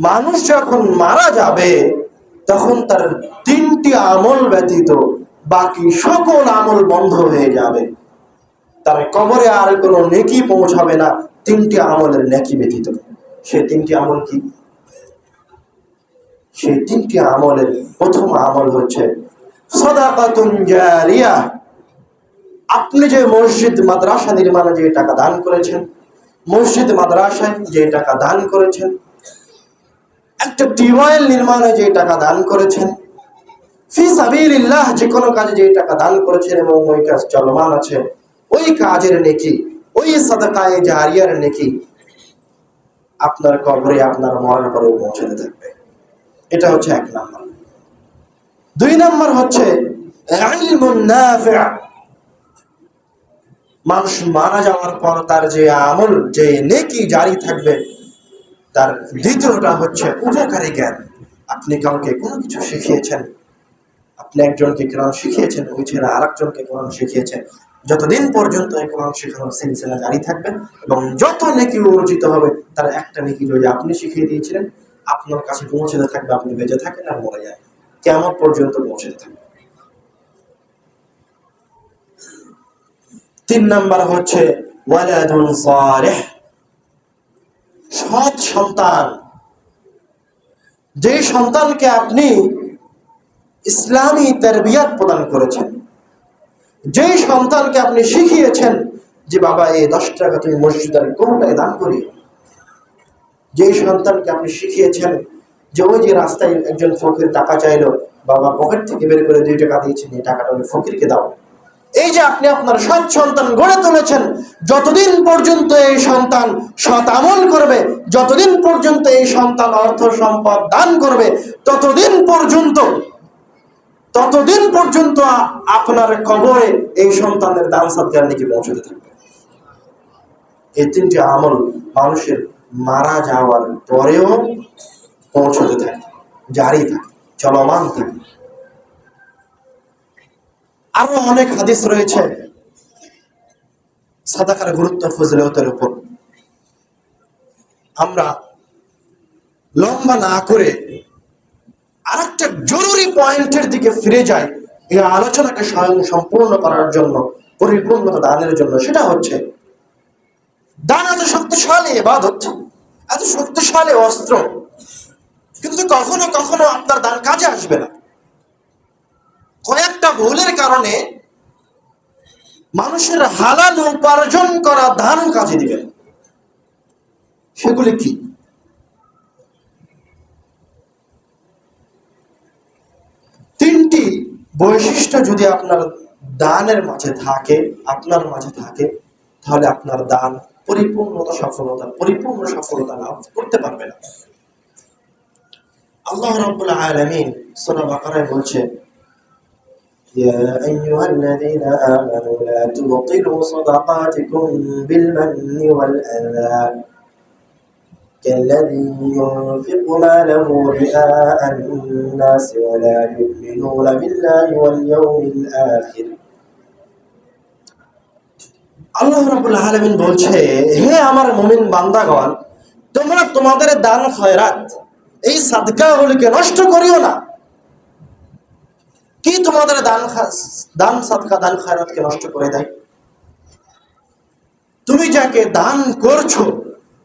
মানুষ যখন মারা যাবে, তখন তার তিনটি আমল ব্যতীত বাকি সকল আমল বন্ধ হয়ে যাবে। তার কবরে আর কোনো নেকি পৌঁছাবে না, তিনটি আমলের নেকি ব্যতীত। সে তিনটি আমল কি? সেই তিনটি আমলের প্রথম আমল হচ্ছে জারিয়া। আপনি যে মসজিদ, মাদ্রাসা নির্মাণে যে টাকা দান করেছেন, মসজিদ, মাদ্রাসায় যে টাকা দান করেছেন একটা টিউবওয়েল নির্মাণে যে টাকা দান করেছেন, ফি সাবিলিল্লাহ যে কোনো কাজে যে টাকা দান করেছেন এবং ওই কাজ চলমান আছে, ওই কাজের নেকি, ওই সাদাকায়ে জারিয়ার নেকি, আপনার কবরে আপনার মরার পরেও পৌঁছাতে থাকবে এটা হচ্ছে এক নাম্বার। দুই নাম্বার হচ্ছে মানুষ মারা যাওয়ার পর তার যে আমল, যে নেকি জারি থাকবে তার দ্বিতীয়টা হচ্ছে উপকারী জ্ঞান। আপনি কাউকে কোনো কিছু শিখিয়েছেন? আপনি একজনকে কোরআন শিখিয়েছেন, ওই ছেলে আর একজনকে কোরআন শিখিয়েছেন। যতদিন পর্যন্ত এই কোরআন শেখানোর সিলসিলা জারি থাকবে এবং যত নেকি অর্জিত হবে, তার একটা নেকি যদি আপনি শিখিয়ে দিয়েছিলেন, আপনার কাছে পৌঁছতে থাকবে, আপনি বেঁচে থাকেন আর মরে যায় কেমন পর্যন্ত পৌঁছতে থাকবে। তিন নাম্বার হচ্ছে, ওয়ালাদুন সালেহ। সৎ সন্তান। যে সন্তানকে আপনি ইসলামী তেরবিয়াত প্রদান করেছেন, যে সন্তানকে আপনি শিখিয়েছেন যে, বাবা, এই দশ টাকা তুমি মসজিদের কোনটায় দান করি যে সন্তানকে আপনি শিখিয়েছেন যে, ওই যে রাস্তায় একজন ফকির টাকা চাইলো, বাবা, পকেট থেকে বের করে দুই টাকা দিয়েছেন, এই টাকাটা ওই ফকিরকে দাও। এই যে আপনি আপনার সৎ সন্তান গড়ে তুলেছেন, যতদিন পর্যন্ত এই সন্তান সৎ আমল করবে, যতদিন পর্যন্ত এই সন্তান অর্থ সম্পদ দান করবে, ততদিন পর্যন্ত ততদিন পর্যন্ত আপনার কবরে এই সন্তানের দান সৎকার নাকি পৌঁছতে থাকবে? এই তিনটি আমল মানুষের মারা যাওয়ার পরেও পৌঁছতে থাকে, জারি থাকে, চলমান থাকে। আরও অনেক হাদিস রয়েছে। সাদাকার গুরুত্ব ফজলতের উপর। আমরা লম্বা না করে আরেকটা জরুরি পয়েন্টের দিকে ফিরে যাই এই আলোচনাকে স্বয়ং সম্পূর্ণ করার জন্য, পরিপূর্ণতা দানের জন্য। সেটা হচ্ছে, দান এত শক্তিশালী এবাদত এত শক্তিশালী অস্ত্র। কিন্তু কখনো কখনো আপনার দান কাজে আসবে না। কয়েকটা ভুলের কারণে মানুষের হালাল উপার্জন করা ধান কাজে দিবে সেগুলি কি? তিনটি বৈশিষ্ট্য যদি আপনার দানের মাঝে থাকে, আপনার মাঝে থাকে, তাহলে আপনার দান পরিপূর্ণতা সফলতা, পরিপূর্ণ সফলতা লাভ করতে পারবে না। আল্লাহ রাব্বুল আলামিন সূরা বাকারায় বলছে يا أيها الذين آمنوا لا تبطلوا صدقاتكم بالمن والأذى كالذي ينفق ماله رئاء الناس ولا يؤمنون بالله واليوم الآخر আল্লাহ রাবুল আলমিন বলছে হে আমার মুমিন বান্দাগণ তোমরা তোমাদের দান খয়রাত এই সাদকাগুলিকে নষ্ট করিও না কি তোমাদের দান দান সাদকা, দান খয়রাতকে নষ্ট করে দেয় তুমি যাকে দান করছ,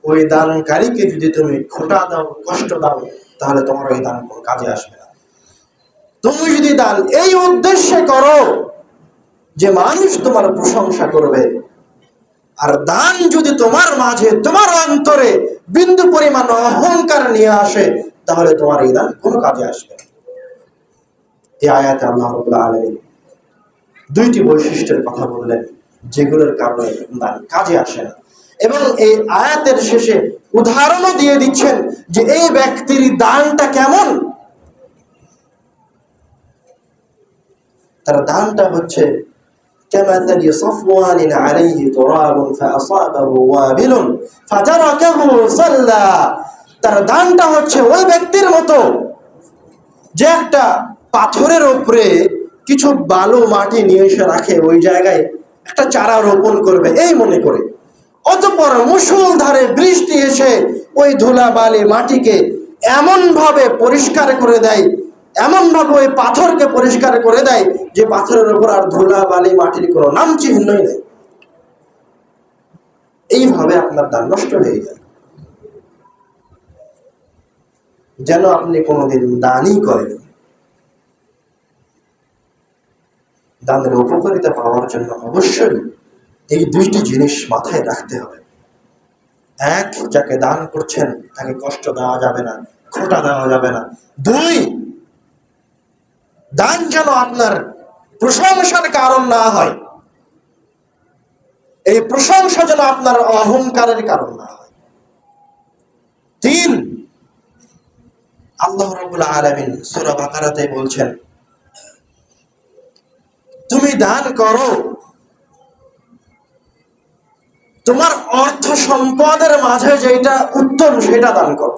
ওই দানকারীকে যদি তুমি খোটা দাও, কষ্ট দাও, তাহলে তোমার ওই দান কাজে আসবে না তুমি যদি দান এই উদ্দেশ্যে করো যে মানুষ তোমার প্রশংসা করবে, আর দান যদি তোমার মাঝে, তোমার অন্তরে বিন্দু পরিমাণ অহংকার নিয়ে আসে, তাহলে তোমার এই দান কোনো কাজে আসবে না। এই আয়াতে আল্লাহ রাব্বুল আলামিন দুইটি বৈশিষ্ট্যের কথা বললেন যেগুলোর কারণে দান কাজে আসে না এবং এই আয়াতের শেষে উদাহরণও দিয়ে দিচ্ছেন যে এই ব্যক্তির দানটা কেমন তার দানটা হচ্ছে كمثل صفوان عليه تراب فأصابه وابل فتركه صلى তার দানটা হচ্ছে ওই ব্যক্তির মতো যে একটা পাথরের উপরে কিছু বালু মাটি নিয়ে এসে রাখে, ওই জায়গায় একটা চারা রোপণ করবে, এই মনে করে। অতপর মুসুল ধারে বৃষ্টি এসে ওই ধুলা বালি মাটিকে এমন ভাবে পরিষ্কার করে দেয় এমন ভাবে ওই পাথরকে পরিষ্কার করে দেয় যে পাথরের উপর আর ধুলা বালি মাটির কোনো নাম চিহ্নই নেই। এইভাবে আপনার দান নষ্ট হয়ে যায়। যেন আপনি কোনোদিন দানই করেন। দানের উপকারিতা পাওয়ার জন্য অবশ্যই এই দুইটি জিনিস মাথায় রাখতে হবে। এক, যাকে দান করছেন, তাকে কষ্ট দেওয়া যাবে না, খোটা দেওয়া যাবে না। দুই, দান যেন আপনার প্রশংসার কারণ না হয়, এই প্রশংসা যেন আপনার অহংকারের কারণ না হয়। তিন, আল্লাহ রাবুল আলমিন সুরা বাকারাতে বলছেন তুমি দান করো। তোমার অর্থ সম্পদের মাঝে যেটা উত্তম, সেটা দান করো।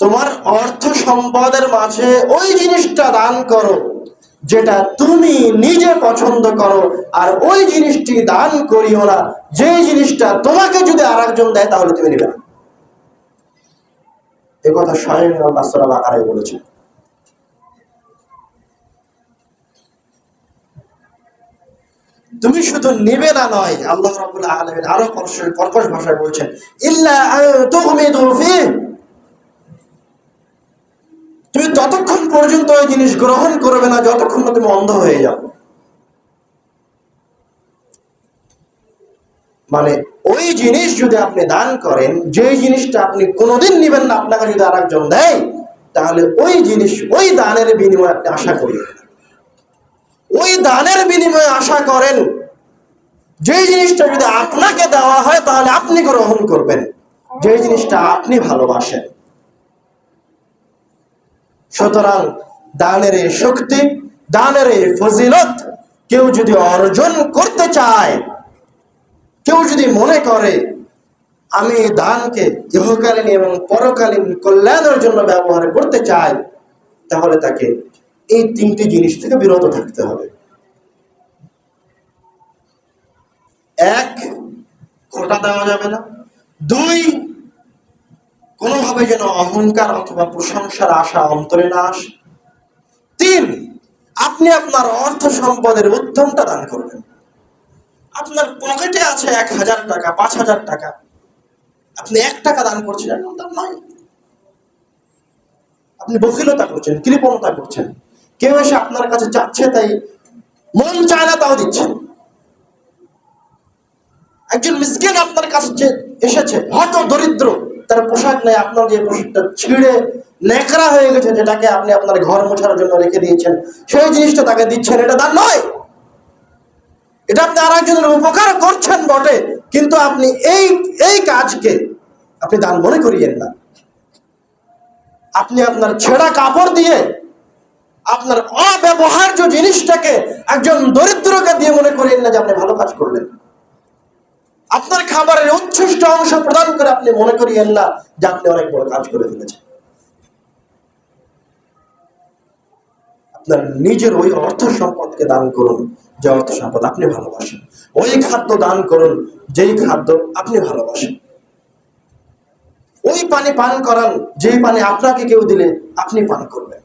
তোমার অর্থ সম্পদের মাঝে ওই জিনিসটা দান করো, যেটা তুমি নিজে পছন্দ করো, আর ওই জিনিসটি দান করিও না। যে জিনিসটা তোমাকে যদি আর দেয়, তাহলে তুমি নিবে না। এ কথা স্বয়ং আল্লাহ সাল্লাহ আকারে বলেছেন তুমি শুধু নিবে না নয়, আল্লাহ রাব্বুল আলামিন আরও কর্কশ ভাষায় বলছেন তুমি ততক্ষণ পর্যন্ত ওই জিনিস গ্রহণ করবে না, যতক্ষণ না তুমি অন্ধ হয়ে যাও। মানে ওই জিনিস যদি আপনি দান করেন যে জিনিসটা আপনি কোনোদিন নিবেন না, আপনাকে যদি আর একজন দেয়, তাহলে ওই জিনিস, ওই দানের বিনিময়ে আপনি আশা না। ওই দানের বিনিময়ে আশা করেন যে জিনিসটা যদি আপনাকে দেওয়া হয়, তাহলে আপনি গ্রহণ করবেন যে জিনিসটা আপনি ভালোবাসেন সুতরাং দানের এই শক্তি, দানের এই ফজিলত কেউ যদি অর্জন করতে চায় কেউ যদি মনে করে, আমি দানকে ইহকালীন এবং পরকালীন কল্যাণের জন্য ব্যবহার করতে চাই, তাহলে তাকে এই তিনটি জিনিস থেকে বিরত থাকতে হবে। এক, খোটা দেওয়া যাবে না। দুই, কোনোভাবে যেন অহংকার অথবা প্রশংসার আশা অন্তরে না আসে। তিন, আপনি আপনার অর্থ সম্পদের উত্তমটা দান করবেন। আপনার পকেটে আছে এক হাজার টাকা, পাঁচ হাজার টাকা। আপনি এক টাকা দান করছেন দাম নয় আপনি বকিলতা করছেন, কৃপণতা করছেন। কেউ এসে আপনার কাছে চাচ্ছে তাই মন চায় না, তাও দিচ্ছেন একজন মিসকিন আপনার কাছে যে এসেছে হয়তো দরিদ্র, তার পোশাক নেই, আপনার যে পোশাকটা ছিঁড়ে ন্যাকড়া হয়ে গেছে, যেটাকে আপনি আপনার ঘর মোছার জন্য রেখে দিয়েছেন, সেই জিনিসটা তাকে দিচ্ছেন, এটা দান নয়। এটা আপনি আর একজনের উপকার করছেন বটে, কিন্তু আপনি এই এই কাজকে আপনি দান মনে করিয়েন না। আপনি আপনার ছেঁড়া কাপড় দিয়ে আপনার অব্যবহার্য জিনিসটাকে একজন দরিদ্রকে দিয়ে মনে করিয়েন না যে আপনি ভালো কাজ করলেন। আপনার খাবারের উচ্ছিষ্ট অংশ প্রদান করে আপনি মনে করিয়েন না যে আপনি অনেক বড় কাজ করে ফেলেছেন। আপনার নিজের ওই অর্থ সম্পদকে দান করুন, যে অর্থ সম্পদ আপনি ভালোবাসেন। ওই খাদ্য দান করুন, যেই খাদ্য আপনি ভালোবাসেন। ওই পানি পান করান, যেই পানি আপনাকে কেউ দিলে আপনি পান করবেন।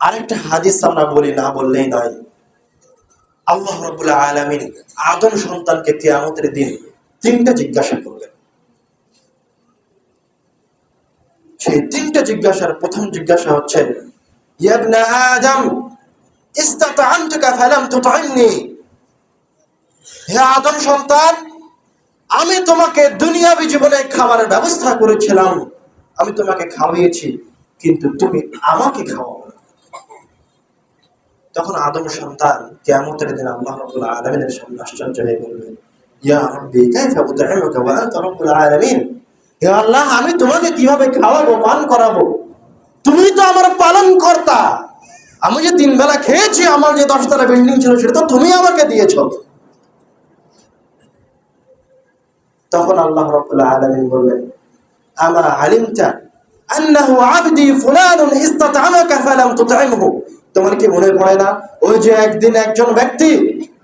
আরেকটা হাদিস আমরা বলি, না বললেই নয়। আল্লাহ রবুল্লাহ আলমিন আদম সন্তানকে কেয়ামতের দিন তিনটা জিজ্ঞাসা করবেন সেই তিনটা জিজ্ঞাসার প্রথম জিজ্ঞাসা হচ্ছে আদম সন্তান, আমি তোমাকে দুনিয়াবি জীবনে খাবারের ব্যবস্থা করেছিলাম। আমি তোমাকে খাওয়িয়েছি, কিন্তু তুমি আমাকে খাওয়াও। তখন আদম সন্তান কিয়ামতের দিন আল্লাহ রাব্বুল আলামিনের সামনে আশ্চর্য হয়ে বলবেন আল্লাহ, আমি তোমাকে কীভাবে খাওয়াবো, পান করাবো? তুমি তো আমার পালন কর্তা আমি যে তিন বেলা খেয়েছি, আমার যে দশতলা বিল্ডিং ছিল, সেটা তো তুমি আমাকে দিয়েছ। তখন আল্লাহ রাব্বুল আলামিন বললেন, আমা আলিমতা আন্নাহু আবদি ফুলানুন ইস্তাতআমাকা ফালাম তুতঈমহু তোমার কি মনে পড়ে না? ওই যে একদিন একজন ব্যক্তি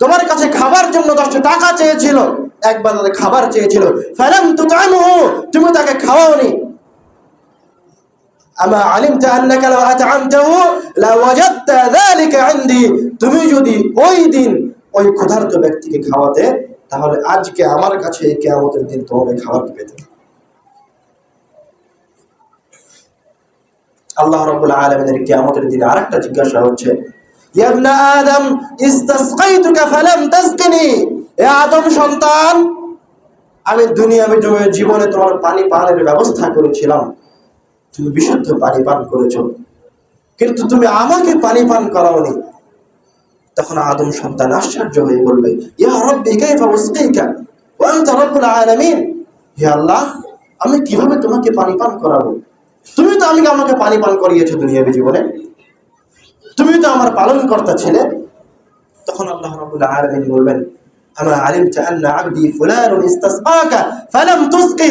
তোমার কাছে খাবার জন্য দশটা টাকা চেয়েছিল, একবার খাবার চেয়েছিল। ফেলাম তো জানো তুমি তাকে খাওয়াওনি। আমা আলিমতা আন্নাকা লাউ আতআমতাহু লাওয়াজাদতা যালিকা ইনদি তুমি যদি ওই দিন ওই ক্ষুধার্ত ব্যক্তিকে খাওয়াতে, তাহলে আজকে আমার কাছে এই কিয়ামতের দিন তোমাকে খাবার পেতে আল্লাহ রাব্বুল আলামিনের কিয়ামতের দিনে আরেকটা জিজ্ঞাসা হচ্ছে আদম আদম সন্তান, আমি দুনিয়াবি জীবনে তোমার পানি পানের ব্যবস্থা করেছিলাম। তুমি বিশুদ্ধ পানি পান করেছ, কিন্তু তুমি আমাকে পানি পান করাওনি। তখন আদম সন্তান আশ্চর্য হয়ে বলবে, ইয়া রব্বি, কাইফা উসকিকা? ওয়া আনতা রব্বুল আলামিন? হে আল্লাহ, আমি কীভাবে তোমাকে পানি পান করাবো? তুমি তো আমি আমাকে পানি পান করিয়েছো দুনিয়াবি জীবনে। তুমি তো আমার পালন কর্তা ছিলে। তখন আল্লাহ বলবেন, আমা আলিমতা আন্না আবদি ফালাম তুসকি?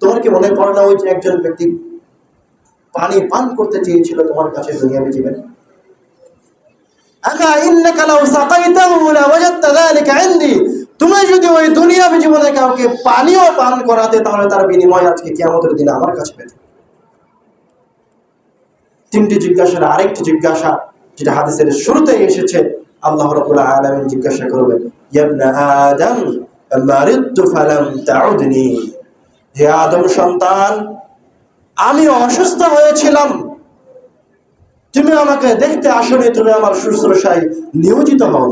তোমার কি মনে পড়ে না ওই যে একজন ব্যক্তি পানি পান করতে চেয়েছিল তোমার কাছে জীবনে? ইন্নাকা লাউ সাকাইতাহু যালিকা তুমি যদি ওই দুনিয়াবি জীবনে কাউকে পানিও পান করাতে, তাহলে তার বিনিময় আজকে কিয়ামতের দিনে আমার কাছে পেতে। তিনটি জিজ্ঞাসার আরেকটি জিজ্ঞাসা যেটা হাদিসের শুরুতে এসেছে, আল্লাহ আলামিন জিজ্ঞাসা করবেন আদম ফালাম তাউদনি? হে আদম সন্তান, আমি অসুস্থ হয়েছিলাম। তুমি আমাকে দেখতে আসনি, তুমি আমার শুশ্রূষায় নিয়োজিত হও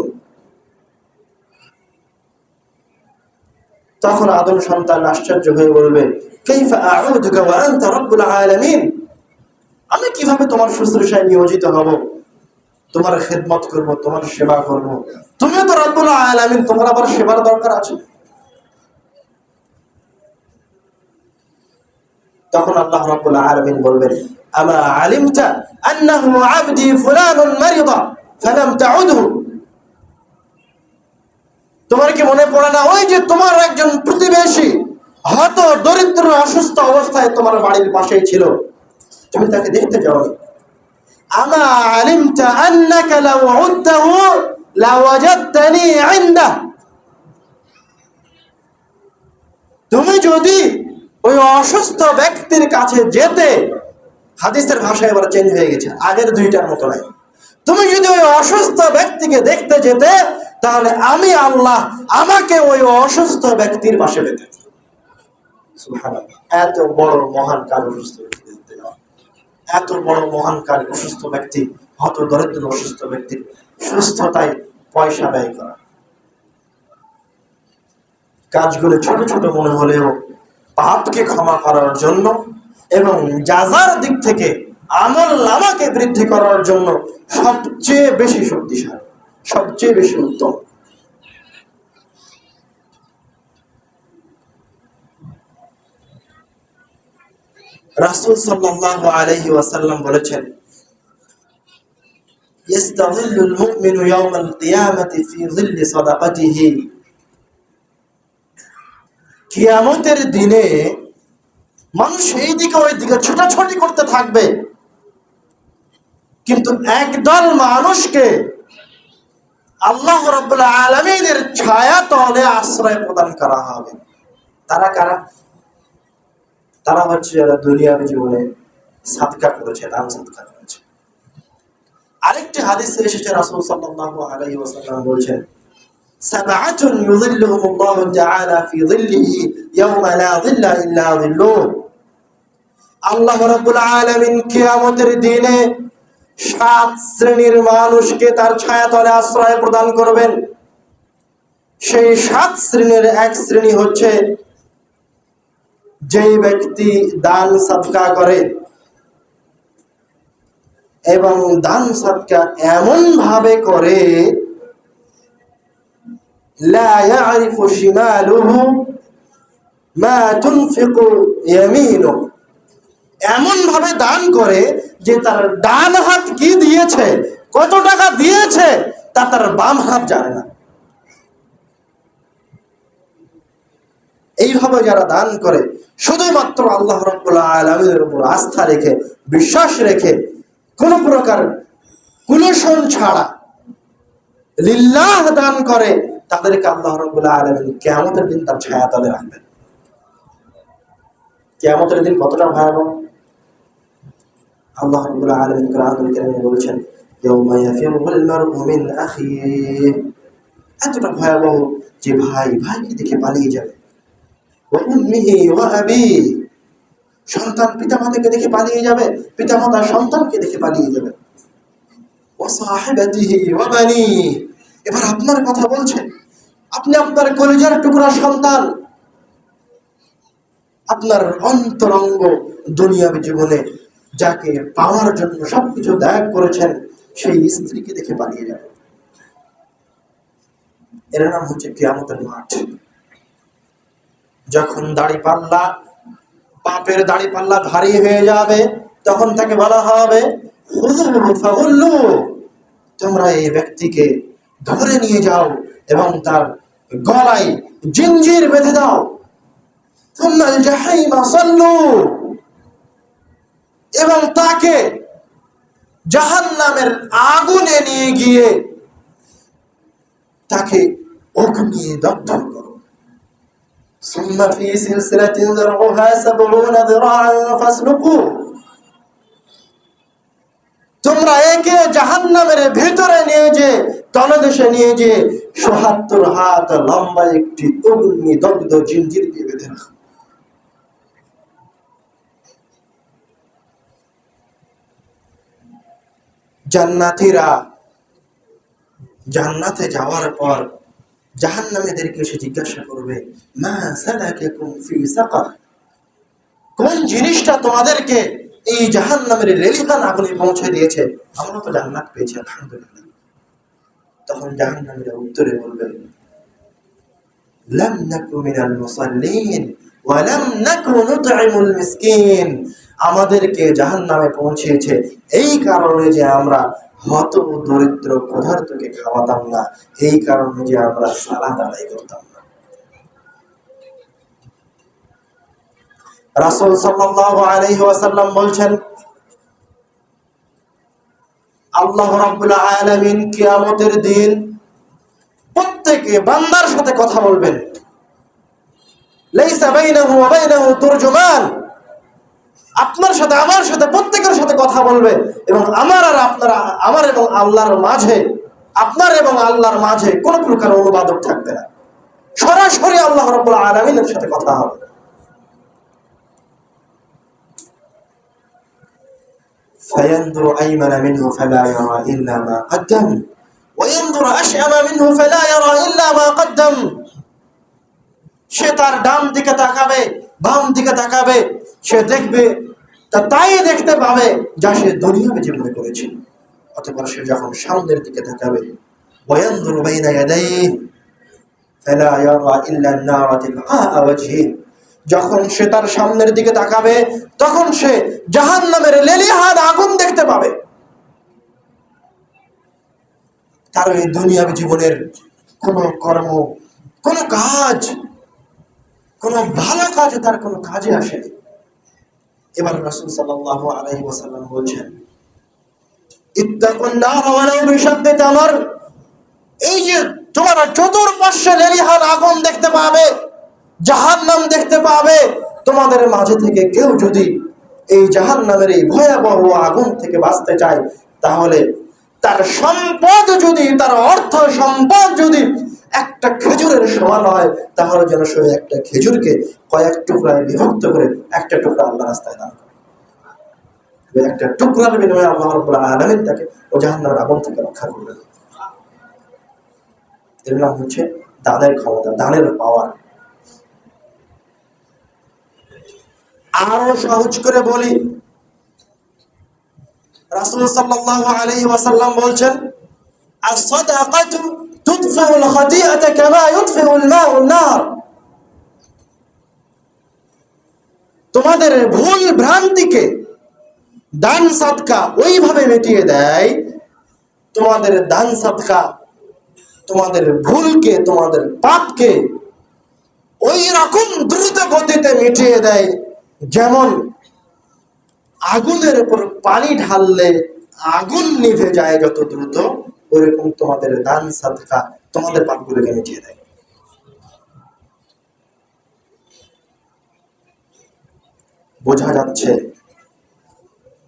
তখন আদম সন্তান আশ্চর্য হয়ে বলবে, কাইফা আউযুকা ওয়া আনতা রাব্বুল আলামিন? আমি কীভাবে তোমার শুশ্রূষায় নিয়োজিত হব? তোমার খেদমত করব, তোমার সেবা করব। তুমিও তো রব্বুল আলামিন, তোমার আবার সেবার দরকার আছে। তখন আল্লাহ রাব্বুল আলামিন বলবেন, আমা আলিমতা আন্নাহু আবদি ফুলানুন মারিদা তাউদহু? তোমার কি মনে পড়ে না ওই যে তোমার একজন প্রতিবেশী হত দরিদ্র অসুস্থ অবস্থায় তোমার বাড়ির পাশেই ছিল? তুমি তাকে দেখতে যাও। আমা আলিমতা আন্নাকা লাউ উদ্দাহু লাওয়াজাদতানি ইনদা তুমি যদি ওই অসুস্থ ব্যক্তির কাছে যেতে, হাদিসের ভাষা এবার চেঞ্জ হয়ে গেছে, আগের দুইটার মতো নাই তুমি যদি ওই অসুস্থ ব্যক্তিকে দেখতে যেতে, তাহলে আমি আল্লাহ আমাকে ওই অসুস্থ ব্যক্তির পাশে পেতে এত বড় মহান কাজ অসুস্থ এত বড় মহান কাজ অসুস্থ ব্যক্তি হত দরিদ্র অসুস্থ ব্যক্তির সুস্থতায় পয়সা ব্যয় করা। কাজগুলো ছোট ছোট মনে হলেও পাপকে ক্ষমা করার জন্য এবং যাজার দিক থেকে আমল নামাকে বৃদ্ধি করার জন্য সবচেয়ে বেশি শক্তিশালী, সবচেয়ে বেশি উত্তম। রাসূল সাল্লাল্লাহু আলাইহি ওয়াসাল্লাম বলেছেন يستظل المؤمن يوم القيامة في ظل صدقته কিয়ামতের দিনে মানুষ এই দিকে ওই দিকে ছোটাছুটি করতে থাকবে কিন্তু একদল মানুষকে আল্লাহ রব্বুল্লাহ আলমিনের ছায়া তলে আশ্রয় প্রদান করা হবে তারা কারা তারা হচ্ছে যারা দুনিয়ার জীবনে সাদকা করেছে, দান সাদকা করেছে। আরেকটি হাদিসে এসেছে, রাসুল সাল্লাল্লাহু আলাইহি ওয়াসাল্লাম বলেছেন আল্লাহ রাব্বুল কিয়ামতের দিনে সাত শ্রেণির মানুষকে তার ছায়াতলে আশ্রয় প্রদান করবেন। সেই সাত শ্রেণির এক শ্রেণি হচ্ছে যেই ব্যক্তি দান সাদকা করে এবং দান সাদকা এমন ভাবে করে এমন ভাবে দান করে যে তার ডান হাত কি দিয়েছে, কত টাকা দিয়েছে, তা তার বাম হাত জানে না। এইভাবে যারা দান করে, শুধুমাত্র আল্লাহ রব্বুল আলমীর উপর আস্থা রেখে, বিশ্বাস রেখে, কোন প্রকার কুলোষণ ছাড়া লিল্লাহ দান করে, তাদেরকে আল্লাহ রব্বুল আলমিন কেমতের দিন তার ছায়া তাদের রাখবেন। কেয়ামতের দিন কতটা ভয়াবহ? আল্লাহ রব্বুল আলামিন কোরআনুল কারীমে বলেছেন, ইয়াউমা ইয়াফিরুল মারউ মিন আখিহি। এতটা ভয়াবহ যে ভাই, ভাইকে দেখে পালিয়ে যাবে। সন্তান পিতা মাতাকে দেখে পালিয়ে যাবে পিতা মাতা সন্তানকে দেখে পালিয়ে যাবে। এবার আপনার কথা বলছেন, আপনি আপনার কলেজের টুকরা সন্তান। আপনার অন্তরঙ্গ দুনিয়াবী জীবনে যাকে পাওয়ার জন্য সবকিছু দায়ক করেছেন, সেই স্ত্রীকে দেখে পালিয়ে যাবে। এর নাম হচ্ছে কেয়ামতের মাঠ। যখন দাড়ি পাল্লা, পাপের দাড়ি পাল্লা ভারী হয়ে যাবে, তখন তাকে বলা হবে তোমরা এই ব্যক্তিকে ধরে নিয়ে যাও এবং তার গলায় জিঞ্জির বেঁধে দাও। এবং তাকে জাহান নামের আগুনে নিয়ে গিয়ে তাকে অগ্নি দগ্ধ করো। ثم في سلسلة ذرعها سبعون ذراعا فاسلكوه তোমরা একে জাহান্নামের ভেতরে নিয়ে যে তলদেশে নিয়ে যে সোহাত্তর হাত লম্বা একটি অগ্নি দগ্ধ জিঞ্জির দিয়ে বেঁধে রাখো জান্নাতীরা জান্নাতে যাওয়ার পর জাহান্নামীদেরকে এসে জিজ্ঞাসা করবে কোন জিনিসটা তোমাদেরকে এই জাহান্নামের রেলিহান আগুনে পৌঁছে দিয়েছে? আমরা তো জান্নাত পেয়েছি, আলহামদুলিল্লাহ। তখন জাহান্নামীরা উত্তরে বলবেন আমাদেরকে জাহান্নামে পৌঁছেছে এই কারণে যে আমরা হত দরিদ্র ক্ষুধার্তকে খাওয়াতাম না। এই কারণে যে আমরা সালাত আদায় করতাম না। রাসূল সাল্লাল্লাহু আলাইহি ওয়াসাল্লাম বলছেন, আল্লাহ রাব্বুল আলামিন কিয়ামতের দিন প্রত্যেকে বান্দার সাথে কথা বলবেন। লাইসা বাইনাহু ওয়া বাইনাহু তুরজুমান। আপনার সাথে আমার সাথে প্রত্যেকের সাথে কথা বলবে এবং আমার আর আপনার আমার এবং আল্লাহর মাঝে আপনার এবং আল্লাহর মাঝে কোনো প্রকার অনুবাদক থাকবে না সরাসরি আল্লাহ রাব্বুল আলামিনের সাথে কথা হবে فينظر أيمن منه فلا يرى إلا ما قدم وينظر أشأم منه فلا يرى إلا ما قدم সে তার ডান দিকে তাকাবে বাম দিকে তাকাবে সে দেখবে তা তাই দেখতে পাবে যা সে দুনিয়াবে জীবনে করেছে অতঃপর সে যখন সামনের দিকে তাকাবে وينظر بين يديه فلا يرى إلا النار تلقاء وجهه যখন সে তার সামনের দিকে তাকাবে তখন সে জাহান নামের লেলিহান আগুন দেখতে পাবে তার এই দুনিয়াবী জীবনের কোনো কর্ম কোনো কাজ কোনো ভালো কাজ তার কোনো কাজে আসেনি এবার রাসূল সাল্লাল্লাহু বলছেন এই যে আগুন দেখতে পাবে দেখতে পাবে, তোমাদের মাঝে থেকে কেউ যদি এই এই ভয়াবহ আগুন থেকে বাঁচতে চায়, তাহলে তার সম্পদ যদি, তার অর্থ সম্পদ যদি একটা খেজুরের সমান হয়, তাহলে যেন সে একটা খেজুরকে কয়েক টুকরায় বিভক্ত করে একটা টুকরা আল্লাহ রাস্তায় দান করে। একটা টুকরার বিনিময়ে আল্লাহ রাব্বুল আলামিন তাকে ও জাহান্নামের আগুন থেকে রক্ষা করবেন এর নাম হচ্ছে দানের ক্ষমতা, দানের পাওয়ার আরও সহজ করে বলি, রাসূল সাল্লাল্লাহু আলাইহি ওয়াসাল্লাম বলছেন as-sadaqatu tudfi'u al-khati'ata kama yudfi'u al-ma'u an-nar তোমাদের ভুল ভ্রান্তিকে দান সাদকা ওইভাবে মিটিয়ে দেয়, তোমাদের দান সাদকা তোমাদের ভুলকে, তোমাদের পাপকে ওই রকম দ্রুত গতিতে মিটিয়ে দেয়, যেমন আগুনের উপর পানি ঢাললে আগুন নিভে যায় যত দ্রুত। ওইরকম তোমাদের দান সাদকা তোমাদের পাপগুলোকে মিটিয়ে দেয়। বোঝা যাচ্ছে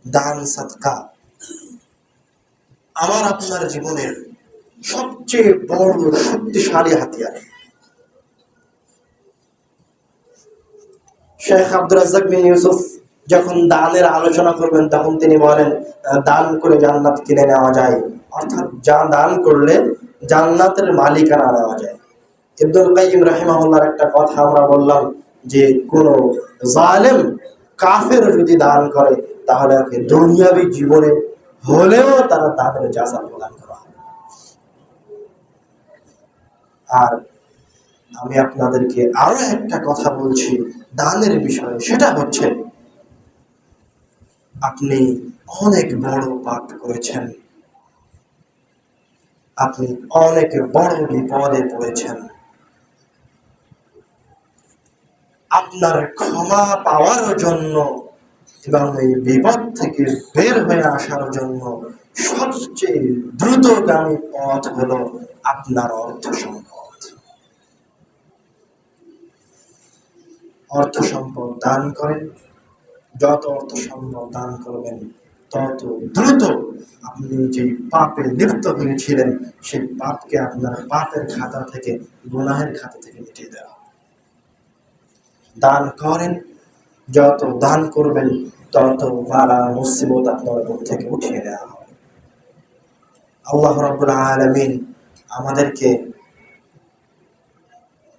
দান সাদকা আমার আপনার জীবনের সবচেয়ে বড় শক্তিশালী হাতিয়ার। শেখ আব্দুর রাজ্জাক বিন ইউসুফ যখন দানের আলোচনা করবেন, তখন তিনি বলেন দান করে জান্নাত কিনে নেওয়া যায়। অর্থাৎ যা দান করলে জান্নাতের মালিকানা নেওয়া যায়। ইবদুল কাইম রাহিমাহুল্লাহর একটা কথা আমরা বললাম যে, কোন জালেম কাফের যদি দান করে, তাহলে ওকে দুনিয়াবি জীবনে হলেও তারা তাদের জাসা প্রদান করা হবে। আর আমি আপনাদেরকে আরও একটা কথা বলছি দানের বিষয়ে, সেটা হচ্ছে, আপনি অনেক বড় পাপ করেছেন। আপনি অনেক বড় বিপদে পড়েছেন। আপনার ক্ষমা পাওয়ার জন্য এবং এই বিপদ থেকে বের হয়ে আসার জন্য সবচেয়ে দ্রুতগামী পথ হল আপনার অর্থ সম্পদ। অর্থ সম্পদ দান করেন, যত অর্থ সম্পদ দান করবেন তত দ্রুত আপনি যে পাপে লিপ্ত হয়েছিলেন, সেই পাপকে আপনার পাপের খাতা থেকে, গুনাহের খাতা থেকে মিটিয়ে দেওয়া। দান করেন, যত দান করবেন, তত বালা মুসিবত আপনার উপর থেকে উঠিয়ে দেওয়া হবে। আল্লাহ রাব্বুল আলামিন আমাদেরকে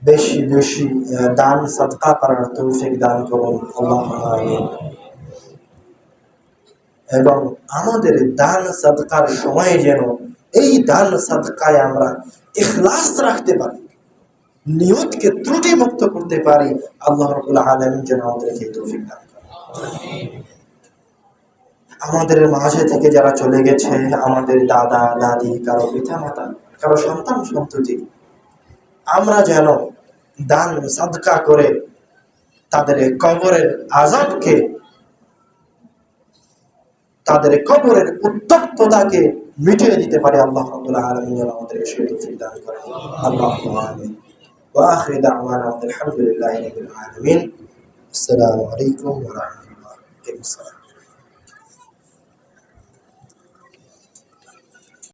বেশি বেশি দান, সদকা করার তৌফিক দান করুন। আল্লাহ আমিন। এবং আমাদের দান সদকার সময় যেন এই দান সদকায় আমরা ইখলাস রাখতে পারি, নিয়তকে ত্রুটি মুক্ত করতে পারি, আল্লাহ রাব্বুল আলামিন যেন আমাদেরকে তৌফিক দান আমাদের মাঝে থেকে যারা চলে গেছে, আমাদের দাদা, দাদি, কারও পিতা মাতা কারও সন্তান সন্ততি, আমরা যেন দান সাদকা করে তাদের কবরের আজাবকে তাদের কবরের উত্তপ্ততাকে মিটিয়ে দিতে পারে আল্লাহ রাব্বুল আলামিন যেন আমাদেরকে তৌফিক দান করেন। আল্লাহুম্মা আমিন। ওয়া আখির দাওয়ানা আলহামদুলিল্লাহি রাব্বিল আলামিন। আসসালামু আলাইকুম ওয়া রাহমাতুল্লাহি ওয়া বারাকাতুহু।